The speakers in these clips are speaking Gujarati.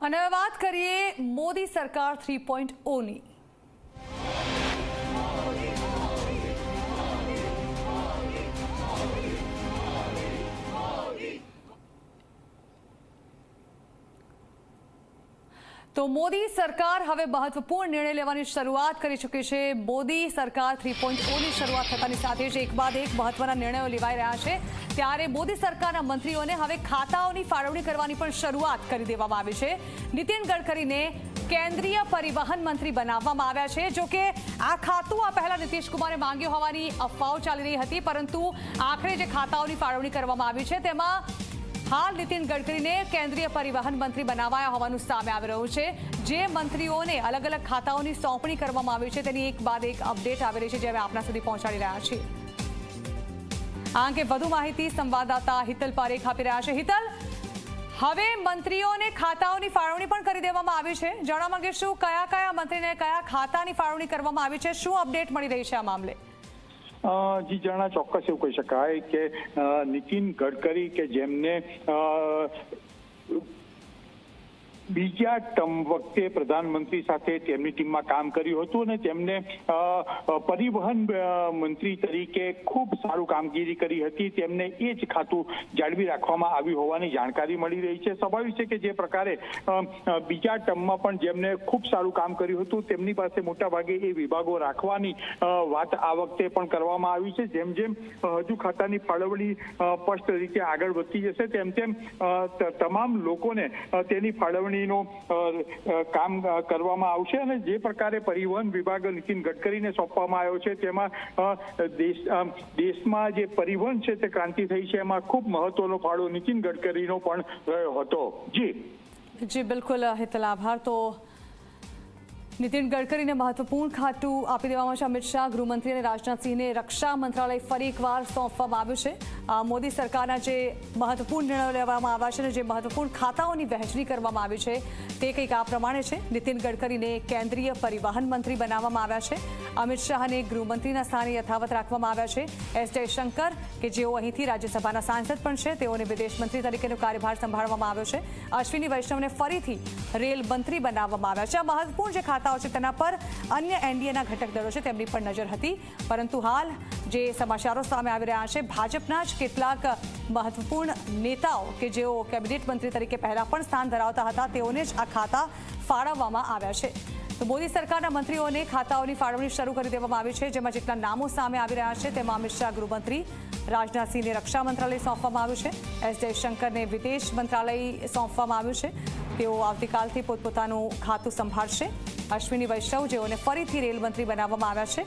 અને વાત કરીએ મોદી સરકાર થ્રી પોઈન્ટ ઓની. તો મોદી સરકાર હવે મહત્વપૂર્ણ નિર્ણય લેવાની શરૂઆત કરી ચૂકી છે. મોદી સરકાર થ્રી પોઈન્ટ ઓની શરૂઆત થતાની સાથે જ એક બાદ એક મહત્વના નિર્ણયો લેવાઈ રહ્યા છે. ત્યારે મોદી સરકારના મંત્રીઓને હવે ખાતાઓની ફાળવણી કરવાની પણ શરૂઆત કરી દેવામાં આવી છે. નીતિન ગડકરીને કેન્દ્રીય પરિવહન મંત્રી બનાવવામાં આવ્યા છે. જો કે આ ખાતું આ પહેલા નીતિશ કુમારે માંગ્યું હોવાની અફવાઓ ચાલી રહી હતી, પરંતુ આખરે જે ખાતાઓની ફાળવણી કરવામાં આવી છે, તેમાં હાલ નીતિન ગડકરીને કેન્દ્રીય પરિવહન મંત્રી બનાવાયા હોવાનું સામે આવી રહ્યું છે. જે મંત્રીઓને અલગ અલગ ખાતાઓની સોંપણી કરવામાં આવી છે, તેની એક બાદ એક અપડેટ આવી રહી છે, જે અમે આપના સુધી પહોંચાડી રહ્યા છીએ. આ અંગે વધુ માહિતી સંવાદદાતા હિતલ પારેખ આપી રહ્યા છે. હિતલ, હવે મંત્રીઓને ખાતાઓની ફાળવણી પણ કરી દેવામાં આવી છે. જાણવા માંગીશું કયા કયા મંત્રીને કયા ખાતાની ફાળવણી કરવામાં આવી છે, શું અપડેટ મળી રહી છે આ મામલે? જી જણા ચોક્કસ એવું કહી શકાય કે નિતિન ગડકરી કે જેમને બીજા વખતે પ્રધાનમંત્રી સાથે તેમની ટીમમાં કામ કર્યું હતું અને તેમને પરિવહન મંત્રી તરીકે ખૂબ સારું કામગીરી કરી હતી. તેમને એ જ ખાતું જાળવી રાખવામાં આવ્યું હોવાની જાણકારી મળી રહી છે. સ્વાભાવિક છે કે જે પ્રકારે બીજા ટર્મમાં પણ જેમને ખૂબ સારું કામ કર્યું હતું, તેમની પાસે મોટા ભાગે એ વિભાગો રાખવાની વાત આ વખતે પણ કરવામાં આવી છે. જેમ જેમ હજુ ખાતાની ફાળવણી સ્પષ્ટ રીતે આગળ વધતી જશે, તેમ તેમ તમામ લોકોને તેની ફાળવણીનો અ, કામ કરવામાં આવશે અને જે પ્રકારે પરિવહન વિભાગ નીતિન ગડકરીને સોંપવામાં આવ્યો છે તેમાં દેશ દેશમાં જે પરિવહન છે તે ક્રાંતિ થઈ છે એમાં ખૂબ મહત્વનો ફાળો નીતિન ગડકરીનો પણ રહ્યો હતો. જી. જી બિલકુલ હિતલ આભાર. તો નીતિન ગડકરીને મહત્વપૂર્ણ ખાતું આપી દેવામાં છે. અમિત શાહ, ગૃહમંત્રી અને રાજનાથસિંહને રક્ષા મંત્રાલય ફરી એકવાર સોંપવામાં આવ્યું છે. મોદી સરકારના જે મહત્વપૂર્ણ નિર્ણયો લેવામાં આવ્યા છે અને જે મહત્વપૂર્ણ ખાતાઓની વહેંચણી કરવામાં આવી છે, તે કંઈક આ પ્રમાણે છે. નીતિન ગડકરીને કેન્દ્રીય પરિવહન મંત્રી બનાવવામાં આવ્યા છે. અમિત શાહને ગૃહમંત્રીના સ્થાને યથાવત રાખવામાં આવ્યા છે. એસ જયશંકર, કે જેઓ અહીંથી રાજ્યસભાના સાંસદ પણ છે, તેઓને વિદેશ મંત્રી તરીકેનો કાર્યભાર સંભાળવામાં આવ્યો છે. અશ્વિની વૈષ્ણવને ફરીથી રેલ મંત્રી બનાવવામાં આવ્યા છે. આ મહત્વપૂર્ણ જે ખાતાઓ છે તેના પર અન્ય એનડીએના ઘટક દળો છે તેમની પણ નજર હતી. પરંતુ હાલ જે સમાચારો સામે આવી રહ્યા છે, ભાજપના જ કેટલાક મહત્વપૂર્ણ નેતાઓ કે જેઓ કેબિનેટ મંત્રી તરીકે પહેલા પણ સ્થાન ધરાવતા હતા, તેઓને જ આ ખાતા ફાળવવામાં આવ્યા છે. તો મોદી સરકારના મંત્રીઓને ખાતાઓની ફાળવણી શરૂ કરી દેવામાં આવી છે, જેમાં જેટલા નામો સામે આવી રહ્યા છે, તેમાં અમિત શાહ ગૃહમંત્રી રાજનાથસિંહને રક્ષા મંત્રાલય સોંપવામાં આવ્યું છે, એસ જયશંકરને વિદેશ મંત્રાલય સોંપવામાં આવ્યું છે. તેઓ આવતીકાલથી પોતપોતાનું ખાતું સંભાળશે. અશ્વિની વૈષ્ણવ જેઓને ફરીથી રેલ મંત્રી બનાવવામાં આવ્યા છે.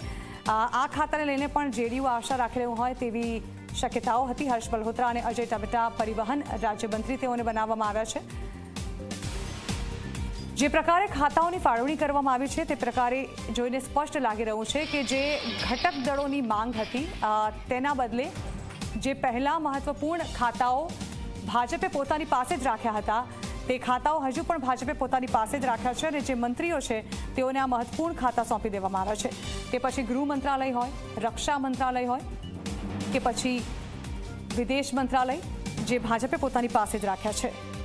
આ ખાતાને લઈને પણ જેડીયુ આશા રાખી રહ્યું હોય તેવી શક્યતાઓ હતી. હર્ષ મલ્હોત્રા અને અજય ટમેટા પરિવહન રાજ્યમંત્રી તેઓને બનાવવામાં આવ્યા છે. જે પ્રકારે ખાતાઓની ફાળવણી કરવામાં આવી છે, તે પ્રકારે જોઈને સ્પષ્ટ લાગી રહ્યું છે કે જે ઘટક દળોની માંગ હતી તેના બદલે જે પહેલા મહત્વપૂર્ણ ખાતાઓ ભાજપે પોતાની પાસે જ રાખ્યા હતા, તે ખાતાઓ હજુ પણ ભાજપે પોતાની પાસે જ રાખ્યા છે અને જે મંત્રીઓ છે, તેઓને આ મહત્વપૂર્ણ ખાતા સોંપી દેવામાં આવ્યા છે. તે પછી ગૃહ મંત્રાલય હોય, રક્ષા મંત્રાલય હોય, કે પછી વિદેશ મંત્રાલય, જે ભાજપે પોતાની પાસે જ રાખ્યા છે.